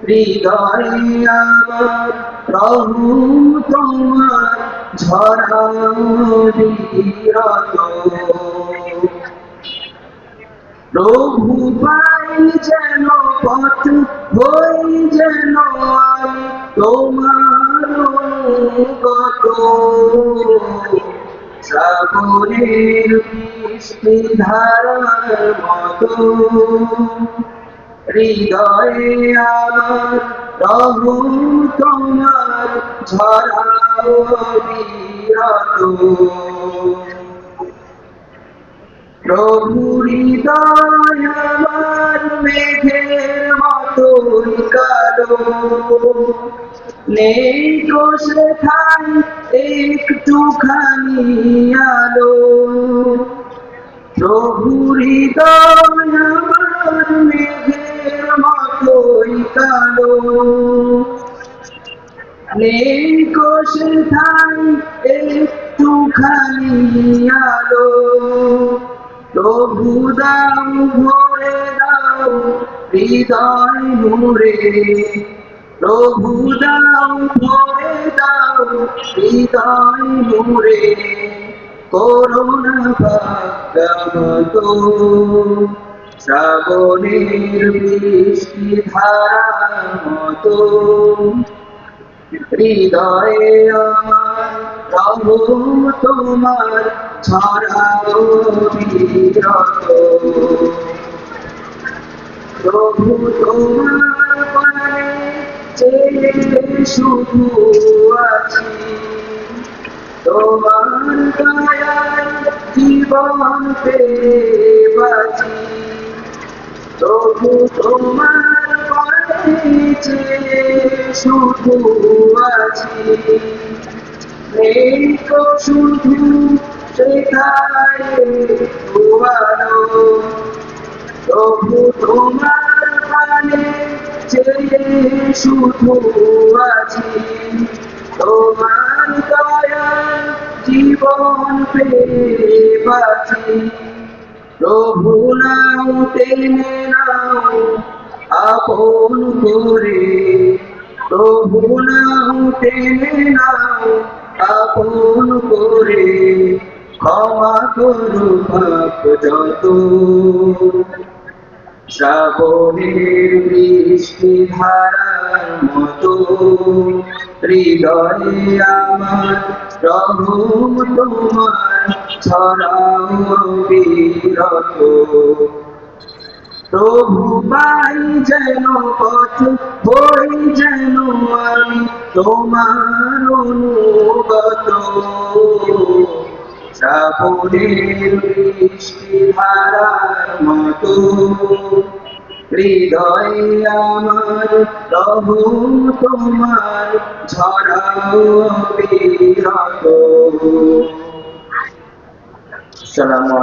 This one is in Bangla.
হৃদয়ে আমার প্রভু তোমার ঝরা প্রভু পাই যেন পথ হই যেন তোমার অনুগত শ্রাবণের বৃষ্টি ধারার মতো হৃদয়ে আমার প্রভু তোমার ঝরাও বিরত। প্রভু হৃদয় আমার মেঘের মতোই কালো। নেই কোষে খাই একটুখানি আলো। প্রভু হৃদয় নেই কোষে খাই একটুখানি আলো। প্রভু দাও, ভরে দাও, হৃদয় মুরে প্রভু দাও, ভরে দাও, হৃদয় মুরে করোনা ভাগ্যমত শ্রাবণের বৃষ্টি ধারার মতো। হৃদয়ে আমার প্রভু তোমার ছড়াও বিরত প্রভু তোমার পানে চেয়ে শুধু আছি। তোমার দয়ায় জীবন পেয়ে বাঁচি প্রভু তোমার পাইছে শুধু আছি এই তো শুধু শেখায় তোমারও প্রভু তোমার পানে চেয়ে শুধু আছি তোমার দয়া, জীবন পেয়ে বাঁচি। প্রভু নাও টেনে নাও, আপন করে প্রভু টেনে নাও আপন করে ক্ষমা করু পাপ যত শ্রাবণের বৃষ্টি ধারার মতো হৃদয়ে আমার প্রভু তোমার ছড়াও বিরত প্রভু পাই যেন পথ, হই যেন তোমার অনুগত শ্রাবণের বৃষ্টি ধারার মতো হৃদয়ে আমার প্রভু তোমার ঝরাও বিরত আসসালামু